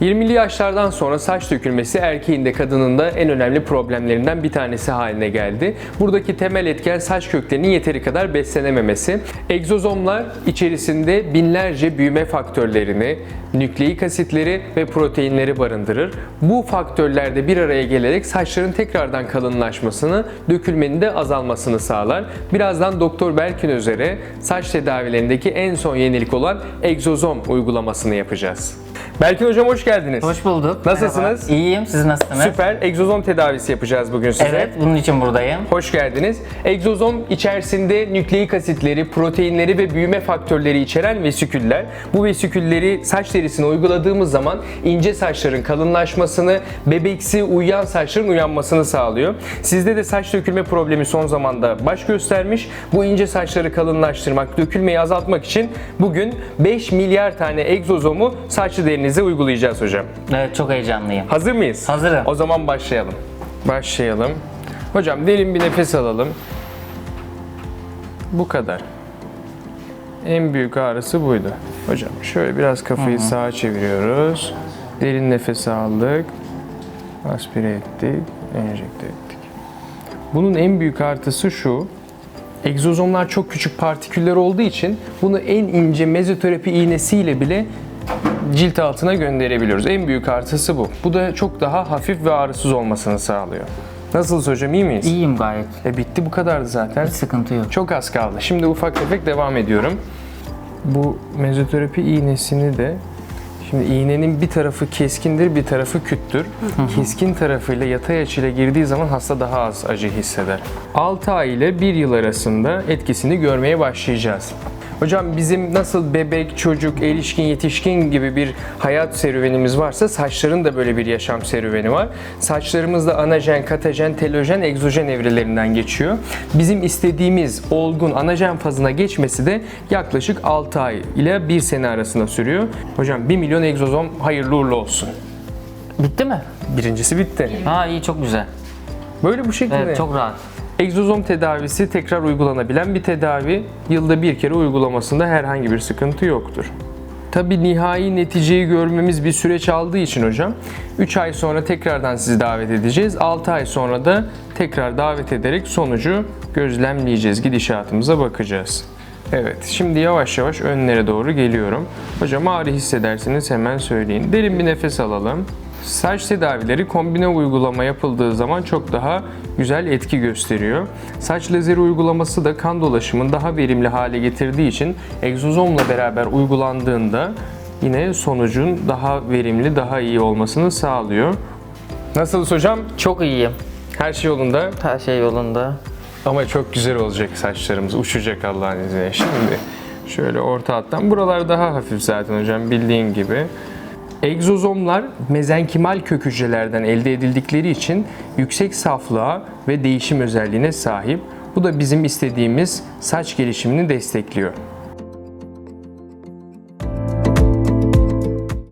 20'li yaşlardan sonra saç dökülmesi erkeğin de kadının da en önemli problemlerinden bir tanesi haline geldi. Buradaki temel etken saç köklerinin yeteri kadar beslenememesi. Egzozomlar içerisinde binlerce büyüme faktörlerini, nükleik asitleri ve proteinleri barındırır. Bu faktörler de bir araya gelerek saçların tekrardan kalınlaşmasını, dökülmenin de azalmasını sağlar. Birazdan Doktor Berkin Özer'e saç tedavilerindeki en son yenilik olan egzozom uygulamasını yapacağız. Berkin Hocam hoş geldiniz. Hoş bulduk. Nasılsınız? Merhaba. İyiyim. Siz nasılsınız? Süper. Egzozom tedavisi yapacağız bugün size. Evet, bunun için buradayım. Hoş geldiniz. Egzozom içerisinde nükleik asitleri, proteinleri ve büyüme faktörleri içeren vesiküller. Bu vesikülleri saç derisine uyguladığımız zaman ince saçların kalınlaşmasını, bebeksi uyuyan saçların uyanmasını sağlıyor. Sizde de saç dökülme problemi son zamanda baş göstermiş. Bu ince saçları kalınlaştırmak, dökülmeyi azaltmak için bugün 5 milyar tane egzozomu saçlı derinize uygulayacağız hocam. Evet, çok heyecanlıyım. Hazır mıyız? Hazırım. O zaman başlayalım. Başlayalım. Hocam derin bir nefes alalım. Bu kadar. En büyük ağrısı buydu. Hocam şöyle biraz kafayı sağa çeviriyoruz. Derin nefes aldık. Aspire ettik. Enjekte ettik. Bunun en büyük artısı şu. Egzozomlar çok küçük partiküller olduğu için bunu en ince mezoterapi iğnesiyle bile cilt altına gönderebiliyoruz. En büyük artısı bu. Bu da çok daha hafif ve ağrısız olmasını sağlıyor. Nasılsınız hocam iyi miyiz? İyiyim gayet. E bitti bu kadardı zaten. Hiç sıkıntı yok. Çok az kaldı. Şimdi ufak tefek devam ediyorum. Bu mezoterapi iğnesini de Şimdi iğnenin bir tarafı keskindir, bir tarafı küttür. Keskin tarafıyla yatay açıyla girdiği zaman hasta daha az acı hisseder. 6 ay ile 1 yıl arasında etkisini görmeye başlayacağız. Hocam bizim nasıl bebek, çocuk, erişkin, yetişkin gibi bir hayat serüvenimiz varsa saçların da böyle bir yaşam serüveni var. Saçlarımız da anajen, katajen, telojen, egzojen evrelerinden geçiyor. Bizim istediğimiz olgun anajen fazına geçmesi de yaklaşık 6 ay ile 1 sene arasında sürüyor. Hocam 1 milyon egzozom hayırlı uğurlu olsun. Bitti mi? Birincisi bitti. Ha iyi, çok güzel. Böyle bu şekilde. Evet, çok rahat. Egzozom tedavisi tekrar uygulanabilen bir tedavi. Yılda bir kere uygulamasında herhangi bir sıkıntı yoktur. Tabi nihai neticeyi görmemiz bir süreç aldığı için hocam 3 ay sonra tekrardan sizi davet edeceğiz. 6 ay sonra da tekrar davet ederek sonucu gözlemleyeceğiz. Gidişatımıza bakacağız. Evet, şimdi yavaş yavaş önlere doğru geliyorum. Hocam ağrı hissederseniz hemen söyleyin. Derin bir nefes alalım. Saç tedavileri kombine uygulama yapıldığı zaman çok daha güzel etki gösteriyor. Saç lazeri uygulaması da kan dolaşımını daha verimli hale getirdiği için egzozomla beraber uygulandığında yine sonucun daha verimli, daha iyi olmasını sağlıyor. Nasılsınız hocam? Çok iyiyim. Her şey yolunda Her şey yolunda. ama çok güzel olacak saçlarımız. Uçacak Allah'ın izniyle. Şimdi şöyle orta hattan. Buralar daha hafif zaten hocam bildiğin gibi. Egzozomlar mezenkimal kök hücrelerden elde edildikleri için yüksek saflığa ve değişim özelliğine sahip. Bu da bizim istediğimiz saç gelişimini destekliyor.